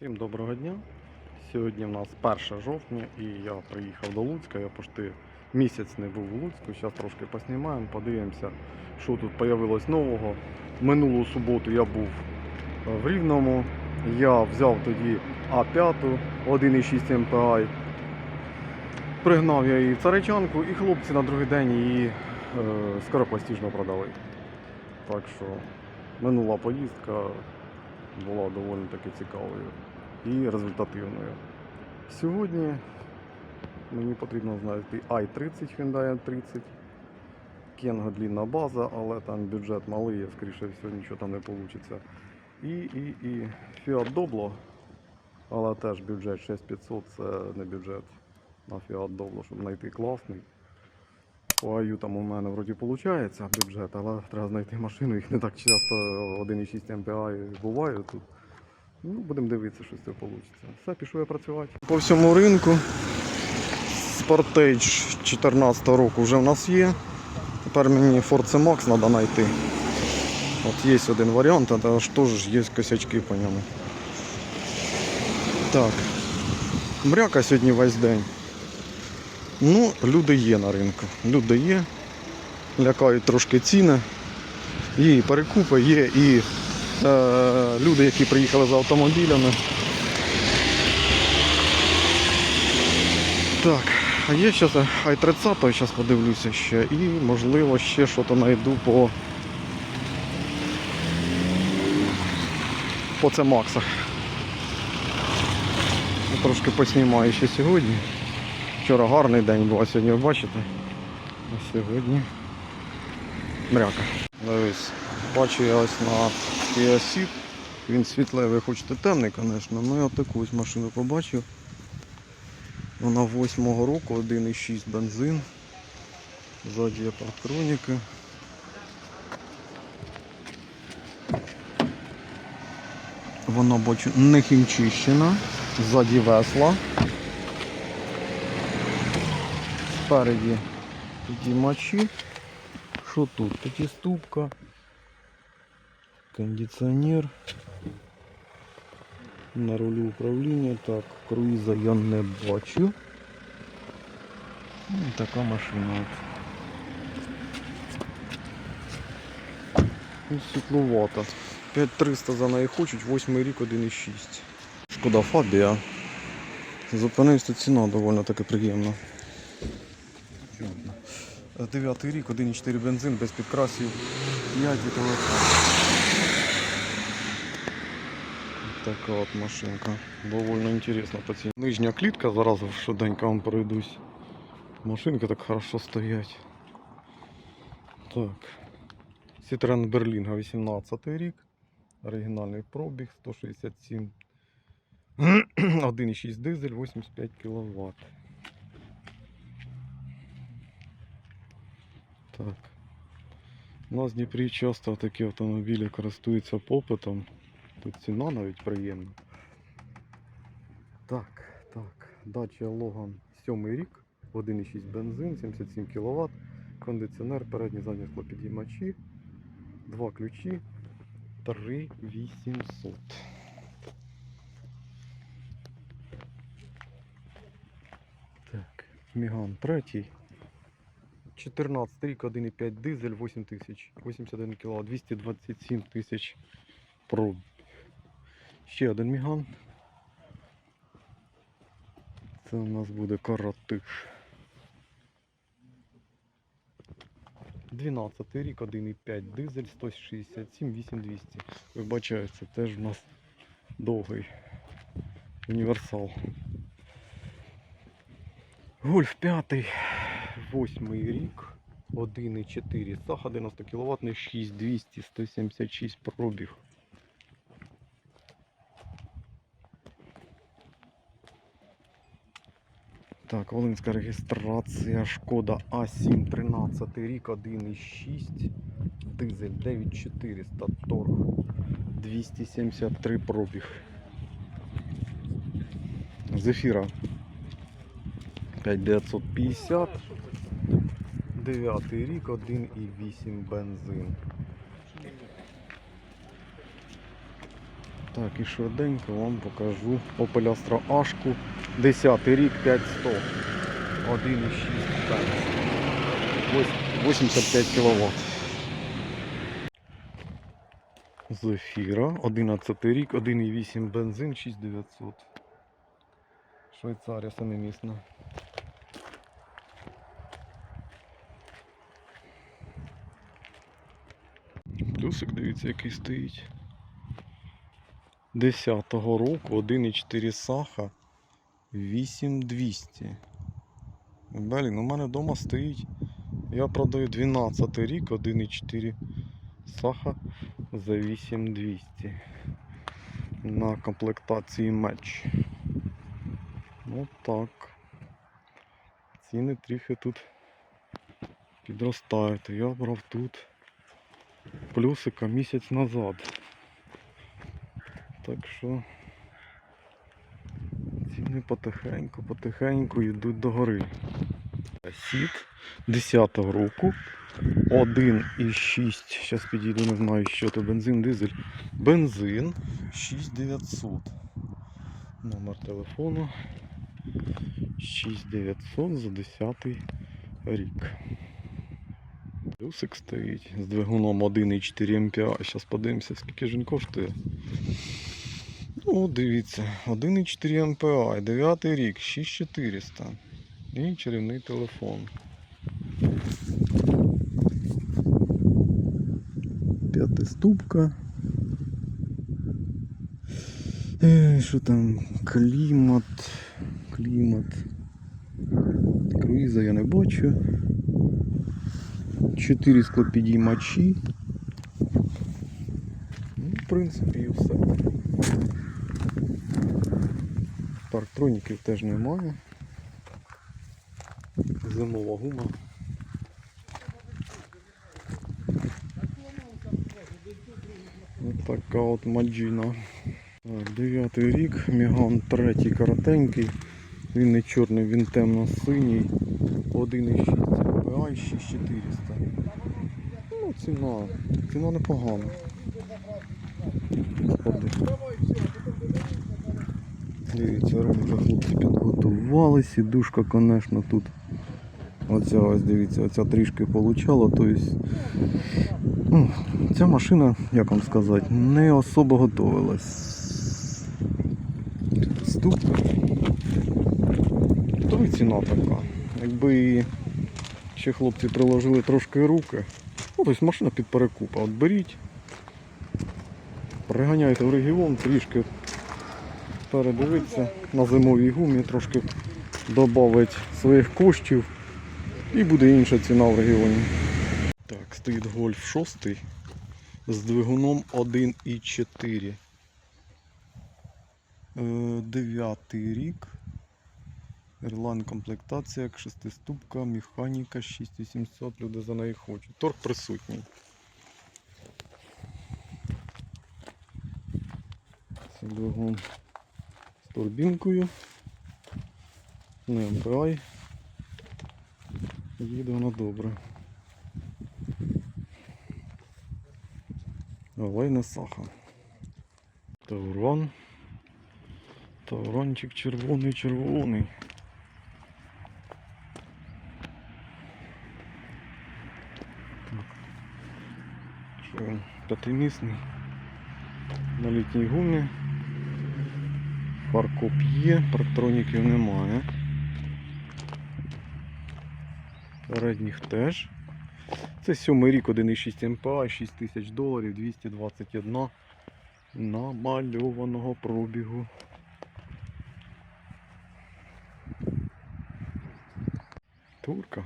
Всім доброго дня. Сьогодні в нас 1 жовтня і я приїхав до Луцька. Я почти місяць не був у Луцьку. Зараз трошки поснімаємо, подивимося, що тут появилось нового. Минулу суботу я був е, в Рівному. Я взяв тоді А5 1,6 MPI. Пригнав я її в царичанку і хлопці на другий день її е, скоропостіжно продали. Так що минула поїздка була доволі таки цікавою і результативною. Сьогодні мені потрібно знайти i30 Hyundai i30. Кенга длінна база, але там бюджет малий, я скоріше всього нічого там не вийде. І, і, і Fiat Doblo, але теж бюджет 6500 це не бюджет на Fiat Doblo, щоб знайти класний. По аю там у мене вроді виходить бюджет, але треба знайти машину, їх не так часто 1,6 MPI буває тут. Ну, будемо дивитися, що з цього вийде. Все, пішов я працювати. По всьому ринку Sportage 2014 року вже в нас є. Тепер мені Force Max треба знайти. От є один варіант, але ж теж є косячки по ньому. Так. Мряка сьогодні весь день. Ну, люди є на ринку. Люди є. Лякають трошки ціни. І перекупи, є і люди, які приїхали за автомобілями. Так, а є зараз i30, зараз подивлюся ще. І можливо ще щось знайду по по це Максах. Трошки поснімаю ще сьогодні. Вчора гарний день був, а сьогодні ви бачите. А сьогодні мряка. Дивись, бачу я ось на Kia Ceed. Він світлий, ви хочете темний, звісно. Ну я таку ось машину побачив. Вона 8-го року, 1,6 бензин. Ззаді є парктроніки. Вона бачу не хімчищена. Ззаді весла. Спереді підіймачі. Що тут? П'ятиступка. Кондиціонер. На рулі управління. Так, круїза я не бачу. Ну, така машина. Ну, світловата. 5300 за неї хочуть, 8 рік 1,6. Шкода Фабія. Зупинився ціна доволі таки приємна. Дев'ятий рік, 1,4 бензин без підкрасів, 5 і. Така от машинка. Довольно інтересна по ціні. Нижня клітка, зараз швиденько вам пройдусь. Машинки так хорошо стоять. Так. Citroen Berlinga 18 рік. Оригінальний пробіг 167. 1,6 дизель, 85 кВт. Так. У нас в Дніпрі часто такі автомобілі користуються попитом. Тут ціна навіть приємна. Так, так. Dacia Logan 7 рік, 1,6 бензин, 77 кВт, кондиціонер, передні задні склопідіймачі, два ключі, 3800. Так, Міган третій. 14 рік, 1,5 дизель, 8 тисяч, 81 кВт, 227 тисяч проб. Ще один міган. Це у нас буде коротиш. 12 рік, 1,5 дизель, 167, 8200. Вибачаю, це теж у нас довгий універсал. Гольф 5, 8 рік, 1,4 саха 90 кВт, 6200, 176 пробіг. Так, Волинська реєстрація, шкода А7 13 рік, 1,6, дизель 9400, торг 273 пробіг. Зефіра 5950, 9 рік, 1,8 бензин. Так, і швиденько вам покажу Opel Astra Ашку 10 рік 5100. 1,6 85 кВт. Зефіра, 11 рік, 1,8 бензин, 6900. Швейцарія самомісна. Плюсик, дивіться, який стоїть. 10-го року 1,4 саха 8200. Далі, ну, у мене вдома стоїть. Я продаю 12 рік 1,4 саха за 8200 на комплектації меч. Ну так. Ціни трохи тут підростають. Я брав тут плюсика місяць назад. Так що ціни потихеньку, потихеньку йдуть догори. Сіт 10-го року. 1,6. Зараз підійду, не знаю, що то бензин, дизель. Бензин 6900. Номер телефону 6900 за 10 рік. Плюсик стоїть з двигуном 1,4 МПА. Зараз подивимося, скільки ж він коштує. Ну, дивіться, 1,4 МПА, 9 рік, 6400. І чарівний телефон. П'ятиступка. Е, що там? Клімат. Клімат. Круїза я не бачу. 4 склопідіймачі. Ну, в принципі, і все. Парктроніків теж немає. Зимова гума. Ось така от маджіна. Дев'ятий рік, Міган третій коротенький. Він не чорний, він темно-синій. 1,6 МПА 6400. Ну, ціна. Ціна непогана. Господи. Дивіться, ринка хлопці підготували, сідушка, звісно, тут. Оця ось дивіться, оця трішки получала, тобто ця машина, як вам сказати, не особо готовилась. Ступ. То і ціна така. Якби ще хлопці приложили трошки руки. Ну, тобто машина під перекупа. От беріть, приганяйте в регіон, трішки передивитися на зимовій гумі, трошки додати своїх коштів і буде інша ціна в регіоні. Так, стоїть гольф 6 з двигуном 1,4. Е, Дев'ятий рік. Airline комплектація, шестиступка, механіка 6800, люди за неї хочуть. Торг присутній. Це двигун турбінкою. Не MPI. Їде вона добре. Не саха. Таурон. Таурончик червоний, червоний. Так. П'ятимісний. На літній гумі. Фаркоп є, парктроніків немає. Передніх теж. Це сьомий рік 1,6 МПА, 6 тисяч доларів, 221 намальованого пробігу. Турка.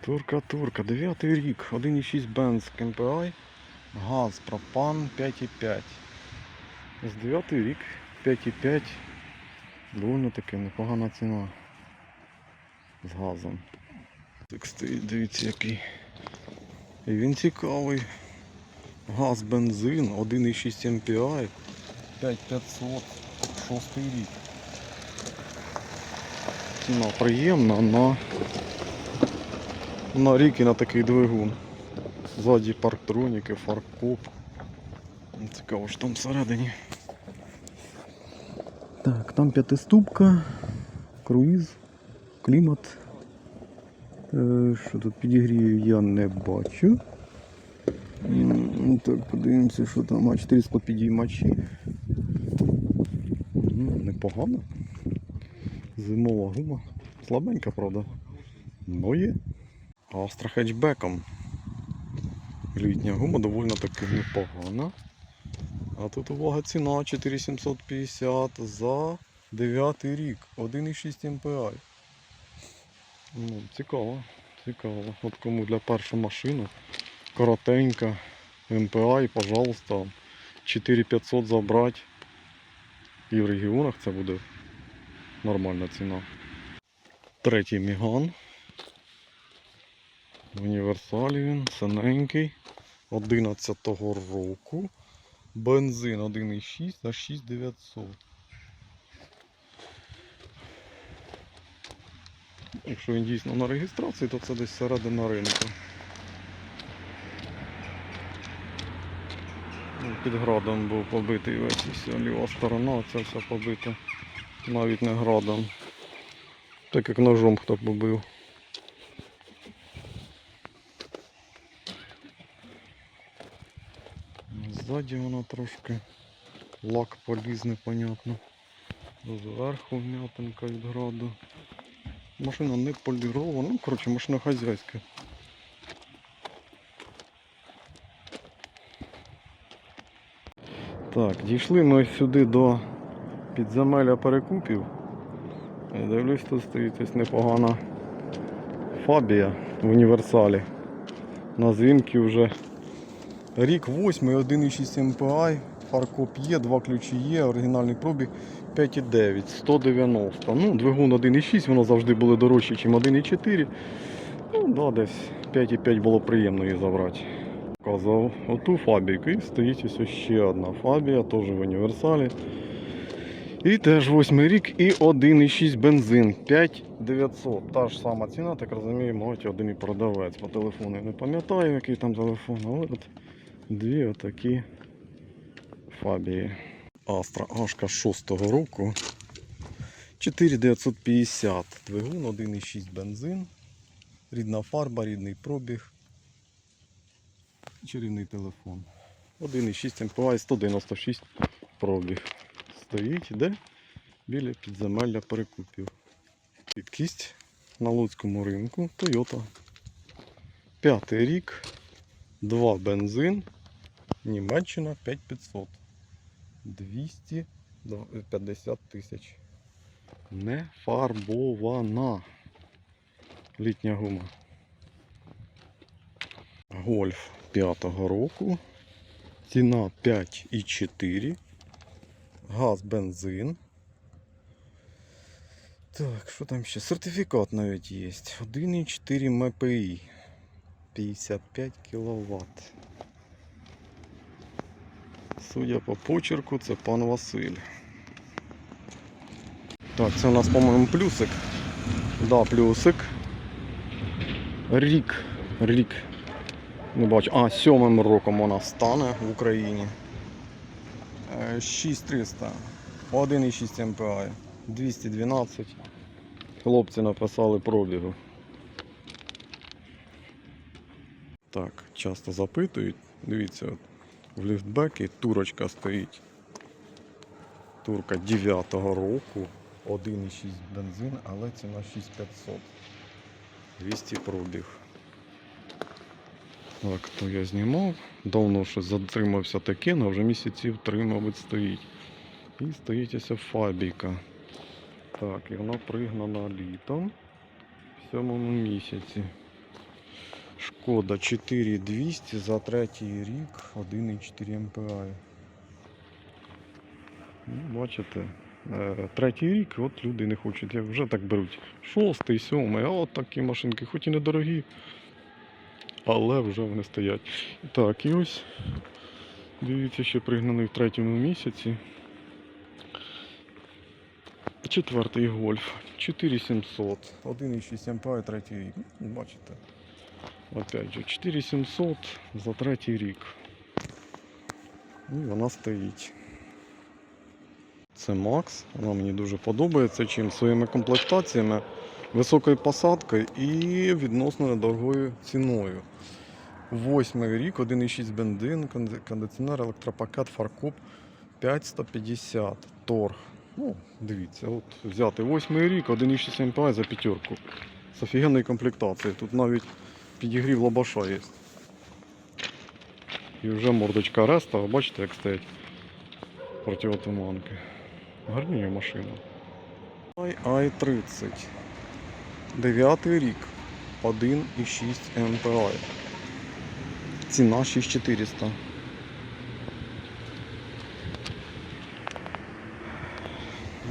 Турка, турка, 9 рік, 1,6 Benz MPI, газ, пропан 5,5. З 9 рік 5,5. Довольно таки непогана ціна. З газом. Так стоїть, дивіться який. Він цікавий. Газ, бензин, 1,6 MPI, 5500, 6 рік. Ціна приємна на, на рік і на такий двигун. Ззаді парктроніки, фаркоп. Цікаво, що там всередині. Так, там п'ятиступка, круїз, клімат. Е, Що тут підігрію я не бачу. Так, подивимося, що там. А 4 склопідіймачі. Ну, непогано. Зимова гума. Слабенька, правда. Ну є. Астра хетчбеком. Літня гума доволі таки непогана. А тут увага ціна 4750 за 9 рік. 1,6 MPI. Ну, цікаво, цікаво. От кому для першої машини. Коротенька. MPI, пожалуйста. 4500 забрати. І в регіонах це буде нормальна ціна. Третій міган. В універсалі він, синенький. 11-го року. Бензин 1,6 за 6900. Якщо він дійсно на реєстрації, то це десь середина ринку. Ну, Під градом був побитий весь вся ліва сторона, це все побите. Навіть не градом. Так як ножом хто побив. Ззаді вона трошки лак поліз непонятно. Зверху вмятинка від граду. Машина не полірована, ну коротше машина хазяйська. Так, дійшли ми сюди до підземелля перекупів. Дивлюсь, тут стоїть ось непогана фабія в універсалі. На дзвінки вже рік 8, 1,6 MPI, фаркоп є, два ключі є, оригінальний пробіг 5,9, 190. Ну, двигун 1,6, воно завжди було дорожче, ніж 1,4. Ну, да, десь 5,5 було приємно її забрати. Казав оту фабіку і стоїть ось ще одна фабія, теж в універсалі. І теж восьмий рік і 1,6 бензин 5900. Та ж сама ціна, так розумію, мабуть, один і продавець. По телефону не пам'ятаю, який там телефон, але от дві отакі фабії. Астра Ашка 6 року. 4950. Двигун 1,6 бензин. Рідна фарба, рідний пробіг. Чарівний телефон. 1,6 МПА і 196 пробіг. Стоїть де? Біля підземелля перекупів. Рідкість на Луцькому ринку Toyota. П'ятий рік, 2 бензин, Німеччина 5500. 250 тисяч. Не фарбована. Літня гума. Гольф 5-го року. Ціна 5,4. Газ, бензин. Так, що там ще? Сертифікат навіть є. 1,4 МПІ. 55 кВт. Судя по почерку, це пан Василь. Так, це у нас, по-моєму, плюсик. Да, плюсик. Рік. Рік. Не бачу. А, сьомим роком вона стане в Україні. Е, 6300. 1,6 МПА. 212. Хлопці написали пробігу. Так, часто запитують. Дивіться, от, в ліфтбекі турочка стоїть. Турка 9-го року. 1,6 бензин, але ціна 6500. 200 пробіг. Так, то я знімав. Давно щось затримався таке, але вже місяців три, мабуть, стоїть. І стоїть ось фабіка. Так, і вона пригнана літом в сьомому місяці. Шкода 4200 за третій рік 1,4 МПА. Ну, бачите, е, третій рік, от люди не хочуть, вже так беруть. Шостий, сьомий, а от такі машинки, хоч і недорогі, але вже вони стоять. Так, і ось дивіться, ще пригнаний в третьому місяці. Четвертий гольф. 4700. 1,6 МПА третій рік. Ну, Бачите. Опять же, 4700 за третій рік. І вона стоїть. Це Макс. Вона мені дуже подобається чим своїми комплектаціями, високою посадкою і відносно недорогою ціною. Восьмий рік, 1,6 бензин, кондиціонер, електропакет, фаркоп 5150 торг. Ну, дивіться, от взяти восьмий рік, 1,6 МПА за п'ятерку. З офігенної комплектації. Тут навіть підігрів лобаша є. І вже мордочка реста, бачите, як стоять противотуманки. Гарніє машина. i 30 Дев'ятий рік. 1,6 МПА. Ціна 6400.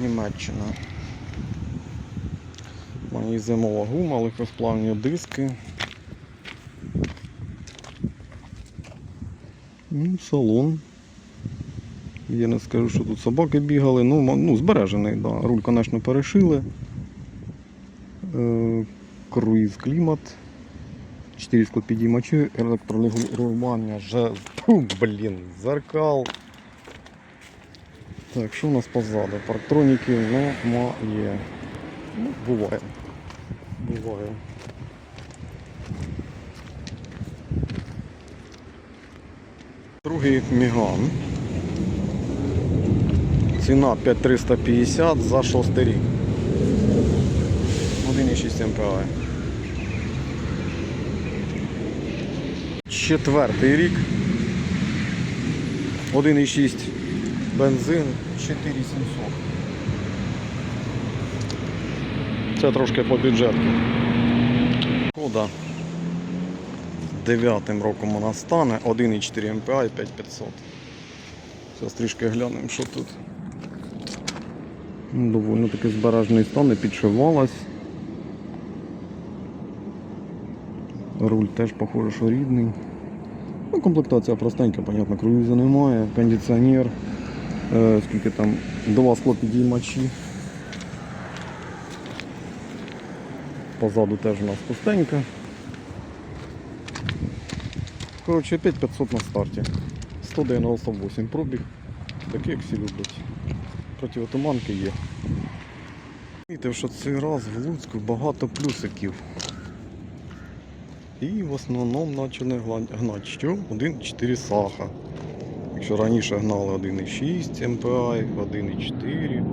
Німеччина. Мені зимова гума, легкосплавні диски. Ну, салон. Я не скажу, що тут собаки бігали. Ну, ну збережений, да. Руль, звісно, перешили. Е, круїз клімат. 4 склопідіймачі, електрорегулювання, же... Блін, зеркал. Так, що у нас позаду? Парктроніків немає. Ну, буває. Буває. Другий міган. Ціна 5350 за 6 рік. 1,6 МПВ. Четвертий рік. 1,6 бензин 4700. Це трошки по бюджету. Кода 9 роком вона стане, 1,4 МПА і 5500. Зараз трішки глянемо, що тут. Ну, доволі таки збережний стан, не підшивалась. Руль теж похоже, що рідний. Ну, Комплектація простенька, понятно, круїза немає, кондиціонер, е, скільки там, два склопідіймачі. Позаду теж у нас пустенька. Коротше, 5500 на старті. 198 пробіг. Такий, як всі люблять. Противотуманки є. Помітив, що цей раз в Луцьку багато плюсиків. І в основному почали гнати що? 1,4 саха. Якщо раніше гнали 1,6 МПА, 1,4.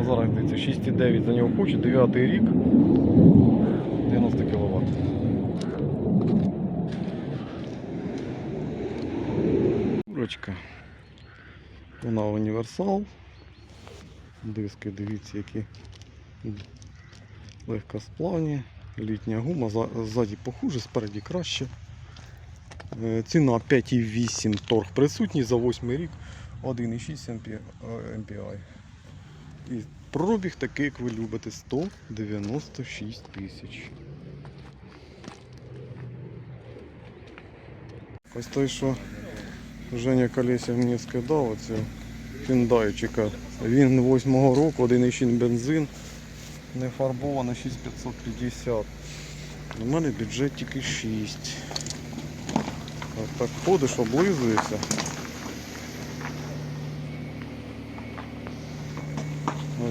А зараз здається 6,9 за нього хоче, 9 рік. 90 кВт. Курочка. Вона універсал. Диски, дивіться, які легкосплавні. Літня гума, ззаді похуже, спереді краще. Е, Ціна 5,8 торг присутній за 8 рік 1,6 MPI. MPI. І пробіг такий, як ви любите, 196 тисяч. Ось той, що Женя Колесів мені скидав, оцю фіндайчика. Він 8 року, 1,6 бензин, не фарбовано 6550. У мене бюджет тільки 6. От так ходиш, облизуєшся.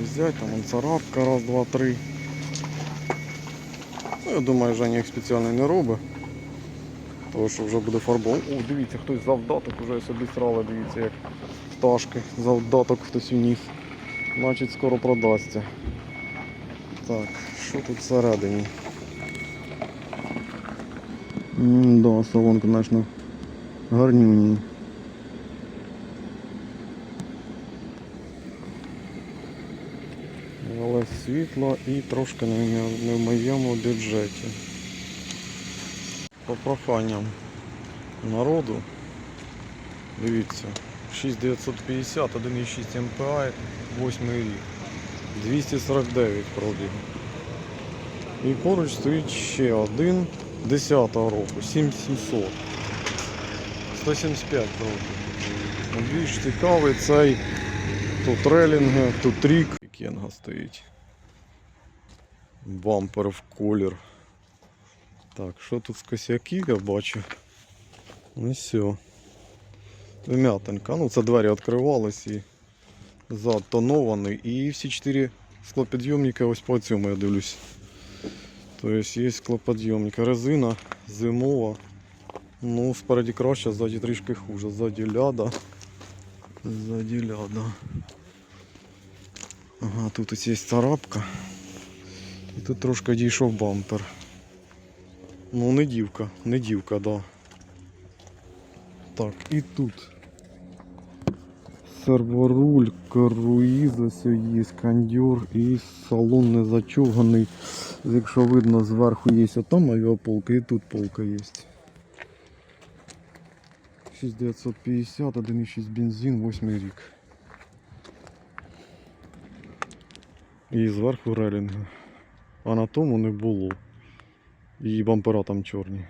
Взять там царапка, раз, два, три. Ну, я думаю, Женя їх спеціально не робить. Тому що вже буде фарбов. О, дивіться, хтось завдаток вже собі срали, дивіться, як пташки. Завдаток хтось вніс. Значить скоро продасться. Так, що тут всередині? Да, салон, конечно, гарнюній. Але світло і трошки не в моєму бюджеті. По проханням народу. Дивіться, 6950, 1,6 МПА, 8 рік. 249 пробігу. І поруч стоїть ще один 10-го року, 7700. 175 пробігу. Більш цікавий цей тут релінги, тут рік. Кенга стоїть. Бампер в колір. Так, що тут з косяків я бачу? Ну все. Вмятинка. Ну, це двері відкривались і зад тонований. І всі чотири склопідйомники ось по цьому я дивлюсь. Тобто є склопідйомники. Резина зимова. Ну, спереді краще, ззаді трішки хуже. Ззаді ляда. Ззаді ляда. Ага, тут ось є царапка. І тут трошки дійшов бампер. Ну, не дівка, не дівка, да. Так, і тут. Серворуль, круїз, ось є кондьор і салон не зачуганий. Якщо видно, зверху є отам авіаполка і тут полка є. 6950, 1,6 бензин, 8 рік. І зверху релінги. А на тому не було. І бампера там чорні.